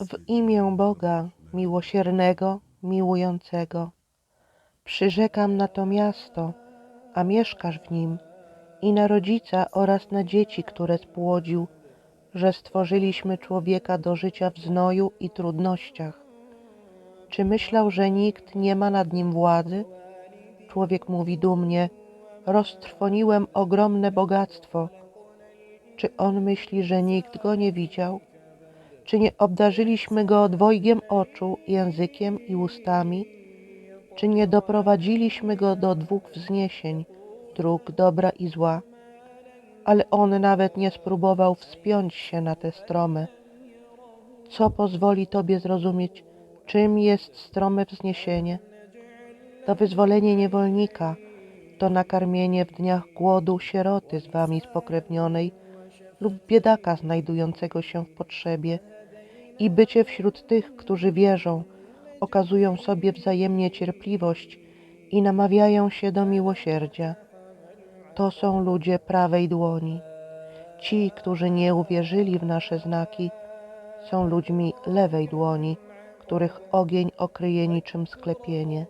W imię Boga miłosiernego, miłującego, przyrzekam na to miasto, a mieszkasz w nim, i na rodzica oraz na dzieci, które spłodził, że stworzyliśmy człowieka do życia w znoju i trudnościach. Czy myślał, że nikt nie ma nad nim władzy? Człowiek mówi dumnie: Roztrwoniłem ogromne bogactwo. Czy on myśli, że nikt go nie widział? Czy nie obdarzyliśmy go dwojgiem oczu, językiem i ustami? Czy nie doprowadziliśmy go do dwóch wzniesień, dróg dobra i zła? Ale on nawet nie spróbował wspiąć się na te strome. Co pozwoli Tobie zrozumieć, czym jest strome wzniesienie? To wyzwolenie niewolnika, to nakarmienie w dniach głodu sieroty z Wami spokrewnionej lub biedaka znajdującego się w potrzebie i bycie wśród tych, którzy wierzą, okazują sobie wzajemnie cierpliwość i namawiają się do miłosierdzia. To są ludzie prawej dłoni. Ci, którzy nie uwierzyli w nasze znaki, są ludźmi lewej dłoni, których ogień okryje niczym sklepienie.